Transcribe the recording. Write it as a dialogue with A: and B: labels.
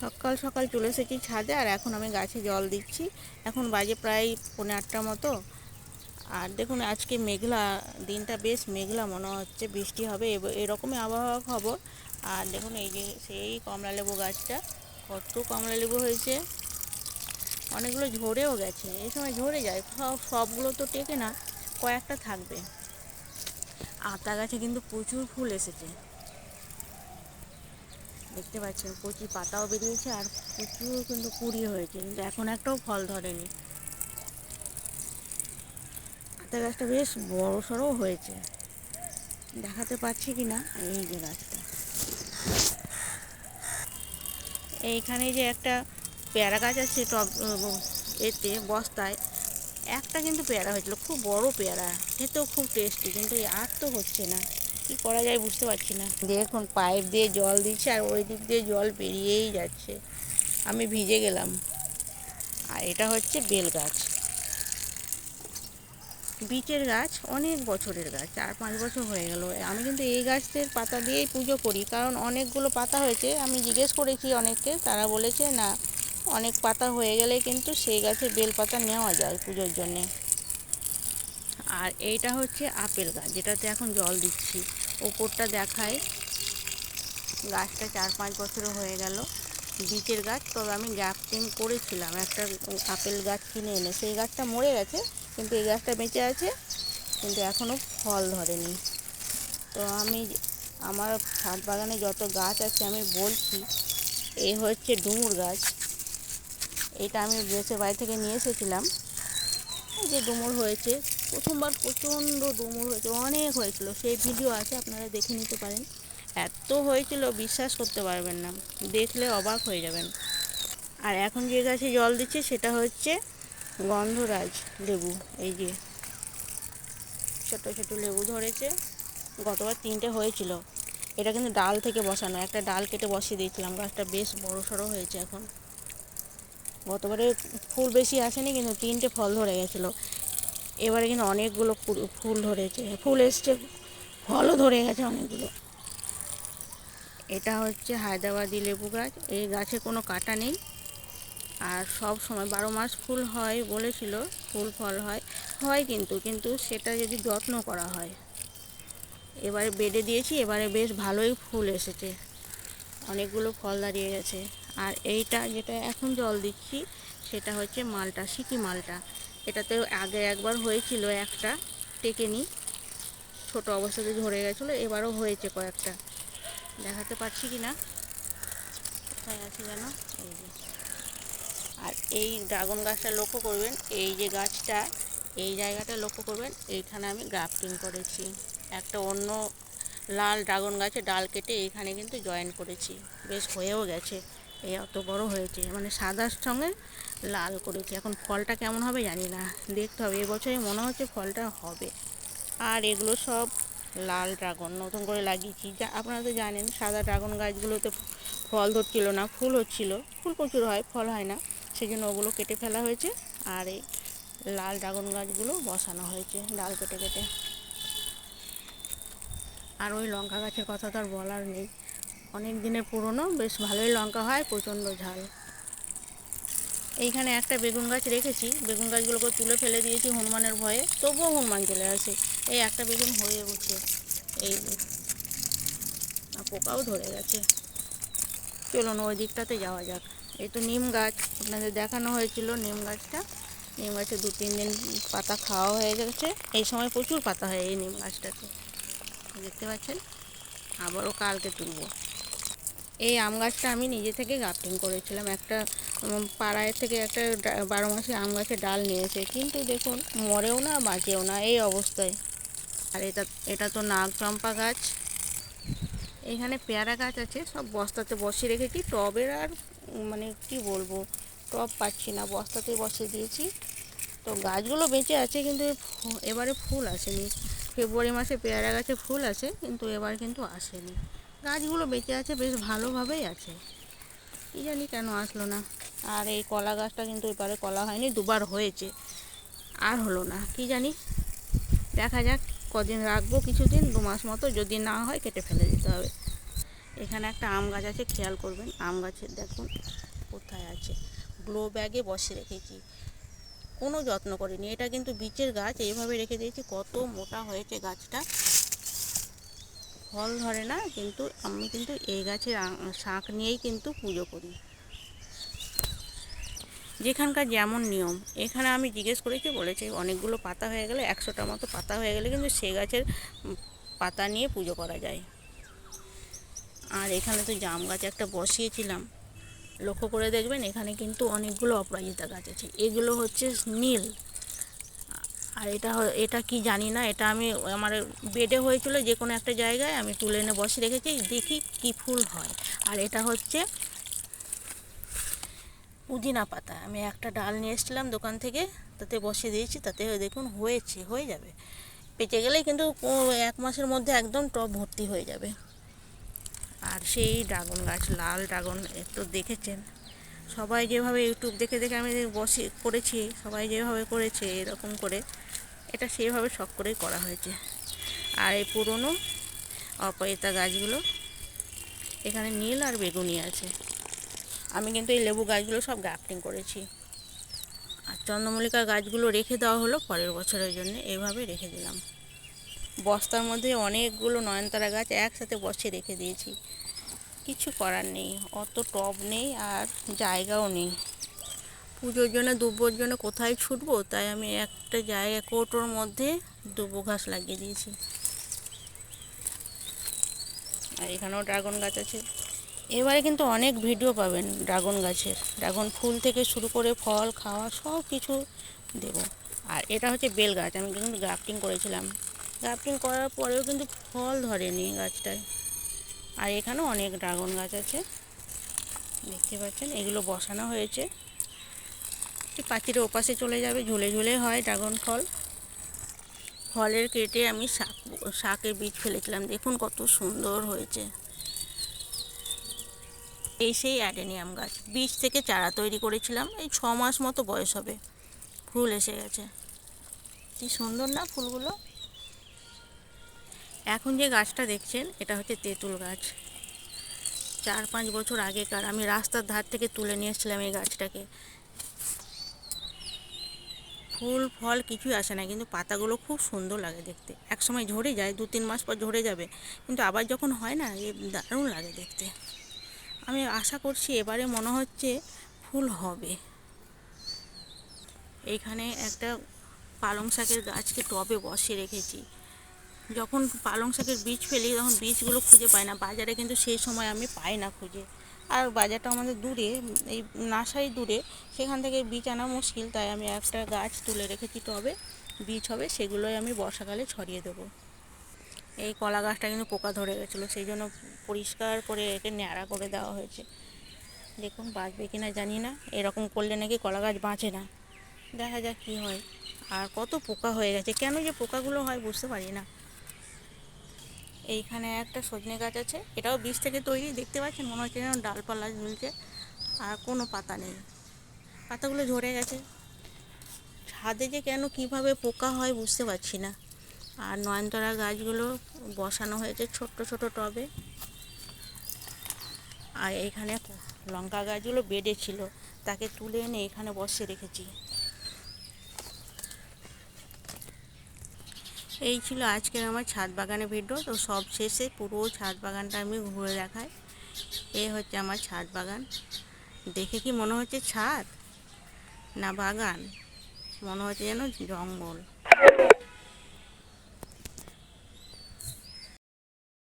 A: সকাল সকাল চলে এসেছি ছাদে আর এখন আমি গাছে জল দিচ্ছি। এখন বাজে প্রায় পৌনে আটটার মতো। আর দেখুন, আজকে মেঘলা, দিনটা বেশ মেঘলা মনে হচ্ছে, বৃষ্টি হবে এরকমই আবহাওয়া খবর। আর দেখুন, এই যে সেই কমলা লেবু গাছটা, কত কমলা লেবু হয়েছে। অনেকগুলো ঝরেও গেছে, এই সময় ঝরে যায়, সব, সবগুলো তো টেকে না, কয়েকটা থাকবে। আতা গাছে কিন্তু প্রচুর ফুল এসেছে। দেখতে পাচ্ছেন কচি পাতাও বেরিয়েছে আর প্রচুর কিন্তু কুড়ি হয়েছে, কিন্তু এখন একটাও ফল ধরেনি। আতা গাছটা বেশ বড় সড়ো হয়েছে। দেখাতে পাচ্ছি কি না? এই যে গাছটা। এইখানে যে একটা পেয়ারা গাছ আছে টব এতে, বস্তায়, একটা কিন্তু পেয়ারা হয়েছিল, খুব বড় পেয়ারা, খেতেও খুব টেস্টি, কিন্তু আর তো হচ্ছে না। কি করা যায় বুঝতে পারছি না। দেখুন, পাইপ দিয়ে জল দিচ্ছে আর ওই দিক দিয়ে জল বেরিয়েই যাচ্ছে। আমি ভিজে গেলাম। আর এটা হচ্ছে বেল গাছ। বিচের গাছ, অনেক বছরের গাছ, চার পাঁচ বছর হয়ে গেল। আমি কিন্তু এই গাছের পাতা দিয়েই পুজো করি, কারণ অনেকগুলো পাতা হয়েছে। আমি জিজ্ঞেস করেছি অনেককে, তারা বলেছে, না, অনেক পাতা হয়ে গেলে কিন্তু সেই গাছের বেল পাতা নেওয়া যায় পুজোর জন্যে। আর এইটা হচ্ছে আপেল গাছ, যেটাতে এখন জল দিচ্ছি। ওপরটা দেখায় গাছটা চার পাঁচ বছর হয়ে গেল। বীচের গাছ, তবে আমি গ্যাপটিং করেছিলাম। একটা আপেল গাছ কিনে এনে, সেই গাছটা মরে গেছে, কিন্তু এই গাছটা বেঁচে আছে, কিন্তু এখনও ফল ধরেনি। তো আমি আমার ছাদ বাগানে যত গাছ আছে, আমি বলছি এই হচ্ছে ডুমুর গাছ। এটা আমি দেশের বাড়ি থেকে নিয়ে এসেছিলাম। যে ডুমুর হয়েছে প্রথমবার প্রচণ্ড ডুমুর হয়েছে, অনেক হয়েছিল। সেই ভিডিও আছে, আপনারা দেখে নিতে পারেন। এত হয়েছিল, বিশ্বাস করতে পারবেন না। দেখলে অবাক হয়ে যাবেন। আর এখন যে গাছে জল দিচ্ছে, সেটা হচ্ছে গন্ধরাজ লেবু। এই যে ছোট ছোট লেবু ধরেছে, গতবার তিনটে হয়েছিল। এটা কিন্তু ডাল থেকে বসানো, একটা ডাল কেটে বসিয়ে দিয়েছিলাম। গাছটা বেশ বড় সড়ো হয়েছে এখন। গতবারে ফুল বেশি আসেনি, কিন্তু তিনটে ফল ধরে গেছিল। এবারে কিন্তু অনেকগুলো ফুল- ধরেছে। ফুল এসছে, ফলও ধরে গেছে অনেকগুলো। এটা হচ্ছে হায়দ্রাবাদি লেবু গাছ। এই গাছে কোনো কাটা নেই। আর সব সময় বারো মাস ফুল হয় বলেছিল, ফুল ফল হয়। হয় কিন্তু কিন্তু সেটা যদি যত্ন করা হয়। এবারে বেডে দিয়েছি, এবারে বেশ ভালোই ফুল এসেছে। অনেকগুলো ফল দাঁড়িয়ে গেছে। আর এইটা যেটা এখন জল দিচ্ছি, সেটা হচ্ছে মালটা সিকি মালটা। এটাতে আগে একবার হয়েছিল একটা টেকেনি ছোট অবস্থাতে ঝরে গেছিল, এবারও হয়েছে কয়েকটা। দেখাতে পারছি কি না কোথায় আছে যেন? এই যে। আর এই ড্রাগন গাছটা লক্ষ্য করবেন, এই যে গাছটা, এই জায়গাটা লক্ষ্য করবেন, এইখানে আমি গ্রাফটিং করেছি। একটা অন্য লাল ড্রাগন গাছে ডাল কেটে এইখানে কিন্তু জয়েন করেছি। বেশ হয়েও গেছে, এই অত বড় হয়েছে। মানে সাদার সঙ্গে লাল করেছি। এখন ফলটা কেমন হবে জানি না। দেখতে হবে। এবছরে মনে হচ্ছে ফলটা হবে। আর এগুলো সব লাল ড্রাগন। নতুন করে লাগিয়েছি। যা আপনারা তো জানেন, সাদা ড্রাগন গাছগুলোতে ফল ধরছিল না, ফুল হচ্ছিল। ফুল প্রচুর হয়, ফল হয় না। সেই জন্য ওগুলো কেটে ফেলা হয়েছে। আর এই লাল ড্রাগন গাছগুলো বসানো হয়েছে, ডাল কেটে কেটে। আর ওই লঙ্কা গাছের কথা তো আর বলার নেই। অনেক দিনের পুরনো, বেশ ভালোই লঙ্কা হয়, প্রচণ্ড ঝাল। এইখানে একটা বেগুন গাছ রেখেছি। বেগুন গাছগুলোকে তুলে ফেলে দিয়েছি হনুমানের ভয়ে। তবুও হনুমান চলে আসে। এই একটা বেগুন হয়ে উঠছে। এই পোকাও ধরে গেছে। চলুন ওই দিকটাতে যাওয়া যাক। এই তো নিম গাছ। আপনাদের দেখানো হয়েছিল নিম গাছটা। নিম গাছে দু, তিন দিন পাতা খাওয়া হয়ে গেছে। এই সময় প্রচুর পাতা হয় এই নিম গাছটাতে। দেখতে পাচ্ছেন? আবারও কালকে তুলবো। এই আম গাছটা আমি নিজে থেকে গার্ডেন করেছিলাম। একটা পাড়ায় থেকে একটা বারো মাসে আম গাছের ডাল নিয়েছে। কিন্তু দেখুন, মরেও না, বাঁচেও না, এই অবস্থায়। আর এটা এটা তো নাগ চম্পা গাছ। এখানে পেয়ারা গাছ আছে, সব বস্তাতে বসিয়ে রেখেছি। টবের আর মানে কি বলব, টব পাচ্ছি না, বস্তাতে বসিয়ে দিয়েছি। তো গাছগুলো বেঁচে আছে, কিন্তু এবারে ফুল আসেনি। ফেব্রুয়ারি মাসে পেয়ারা গাছে ফুল আসে, কিন্তু এবার কিন্তু আসেনি। গাছগুলো বেঁচে আছে, বেশ ভালোভাবেই আছে। কী জানি কেন আসলো না। আর এই কলা গাছটা কিন্তু এবারে কলা হয়নি, দুবার হয়েছে। আর হলো না, কী জানি? দেখা যাক, কদিন রাখব কিছুদিন, দু মাস মতো যদি না হয় কেটে ফেলে দিতে হবে। এখানে একটা আম গাছ আছে, খেয়াল করবেন, আম গাছের দেখুন কোথায় আছে। গ্লো ব্যাগে বসে রেখেছি। কোনো যত্ন করিনি। এটা কিন্তু বীচের গাছ, এইভাবে রেখে দিয়েছি, কত মোটা হয়েছে গাছটা। ফল ধরে না, কিন্তু আমি কিন্তু এই গাছের শাঁখ নিয়েই কিন্তু পুজো করি। যেখানকার যেমন নিয়ম। এখানে আমি জিজ্ঞেস করেছি, বলেছে অনেকগুলো পাতা হয়ে গেলে একশোটার মতো পাতা হয়ে গেলে কিন্তু সে গাছের পাতা নিয়ে পুজো করা যায়। আর এখানে তো জাম গাছ একটা বসিয়েছিলাম। লক্ষ্য করে দেখবেন, এখানে কিন্তু অনেকগুলো অপরাজিতা গাছ আছে। এগুলো হচ্ছে নীল। আর এটা এটা কি জানি না, এটা আমি আমার বেডে হয়েছিল যে কোনো একটা জায়গায়, আমি তুলে এনে বসে রেখেছি, দেখি কি ফুল হয়। আর এটা হচ্ছে পুদিনা পাতা। আমি একটা ডাল নিয়ে এসেছিলাম দোকান থেকে, তাতে বসিয়ে দিয়েছি, তাতে দেখুন হয়েছে, হয়ে যাবে। পেঁচে গেলে কিন্তু এক মাসের মধ্যে একদম টব ভর্তি হয়ে যাবে। আর সেই ড্রাগন গাছ, লাল ড্রাগন একটু দেখেছেন। সবাই যেভাবে ইউটিউব দেখে দেখে আমি বসে করেছি, সবাই যেভাবে করেছে, এরকম করে। এটা সেইভাবে শখ করেই করা হয়েছে। আর এই পুরনো অপয়িতা গাছগুলো, এখানে নীল আর বেগুনি আছে। আমি কিন্তু এই লেবু গাছগুলো সব গ্রাফটিং করেছি। আর চন্দ্রমল্লিকার গাছগুলো রেখে দেওয়া হলো পরের বছরের জন্য এইভাবে রেখে দিলাম। বস্তার মধ্যে অনেকগুলো নয়নতারা গাছ একসাথে বসে রেখে দিয়েছি। কিছু করার নেই, অত টব নেই আর জায়গাও নেই। পুজোর জন্য দুব্বোর জন্য কোথায় ছুটবো? তাই আমি একটা জায়গা, কোটোর মধ্যে দুব্বো ঘাস লাগিয়ে দিয়েছি। আর এখানেও ড্রাগন গাছ আছে। এবারে কিন্তু অনেক ভিডিও পাবেন ড্রাগন গাছের। ড্রাগন ফুল থেকে শুরু করে ফল, খাওয়া, সব কিছু দেব। আর এটা হচ্ছে বেল গাছ, আমি কিন্তু গ্রাফটিং করেছিলাম। গ্রাফটিং করার পরেও কিন্তু ফল ধরেনি গাছটায়। আর এখানেও অনেক ড্রাগন গাছ আছে। দেখতে পাচ্ছেন, এগুলো বসানো হয়েছে। পাখির ওপাশে চলে যাবে, ঝুলে ঝুলে হয় ড্রাগন ফল। ফলের কেটে আমি শাক শাকের বীজ ফেলেছিলাম। দেখুন কত সুন্দর হয়েছে। এই সেই অ্যাডেনিয়াম গাছ। বীজ থেকে চারা তৈরি করেছিলাম, এই ছ মাস মতো বয়স হবে। ফুল এসে গেছে। কি সুন্দর না ফুলগুলো? এখন যে গাছটা দেখছেন, এটা হচ্ছে তেঁতুল গাছ। চার পাঁচ বছর আগেকার, আমি রাস্তার ধার থেকে তুলে নিয়ে এসেছিলাম এই গাছটাকে। ফুল, ফল কিছুই আসে না, কিন্তু পাতাগুলো খুব সুন্দর লাগে দেখতে। এক সময় ঝরে যায়, দু তিন মাস পর ঝরে যাবে, কিন্তু আবার যখন হয় না, এ দারুণ লাগে দেখতে। আমি আশা করছি এবারে মনে হচ্ছে ফুল হবে। এইখানে একটা পালং শাকের গাছকে টবে বসে রেখেছি। যখন পালং শাকের বীজ ফেলি, তখন বীজগুলো খুঁজে পাই না। বাজারে কিন্তু সেই সময় আমি পাই না খুঁজে। আর বাজারটা আমাদের দূরে, এই নার্সারি দূরে, সেখান থেকে বীজ আনা মুশকিল। তাই আমি একটা গাছ তুলে রেখেছি, টবে বীজ হবে, সেগুলোই আমি বর্ষাকালে ছড়িয়ে দেবো। এই কলা গাছটা কিন্তু পোকা ধরে গেছিল, সেই জন্য পরিষ্কার করে একে ন্যাড়া করে দেওয়া হয়েছে। দেখুন, বাঁচবে কি না জানি না। এরকম করলে নাকি কলা গাছ বাঁচে না। দেখা যাক কী হয়। আর কত পোকা হয়ে গেছে। কেন যে পোকাগুলো হয় বুঝতে পারি না। এইখানে একটা সজনে গাছ আছে। এটাও বীজ থেকে তৈরি, দেখতে পাচ্ছেন? মনে হচ্ছে যেন ডালপালা ঝুলছে। আর কোনো পাতা নেই। পাতাগুলো ঝরে গেছে। ছাদে যে কেন কীভাবে পোকা হয় বুঝতে পারছি না। আর নয়নতারা গাছগুলো বসানো হয়েছে ছোট্ট ছোট টবে। আর এইখানে লঙ্কা গাছগুলো বেডে ছিল তাকে তুলে এনে এখানে বসে রেখেছি। এই ছিল আজকের আমার ছাদ বাগানের ভিডিও। তো সব শেষে পুরো ছাদ বাগানটা আমি ঘুরে দেখাই। এ হচ্ছে আমার ছাদ বাগান। দেখে কি মনে হচ্ছে ছাদ না বাগান? মনে হচ্ছে যেন জঙ্গল।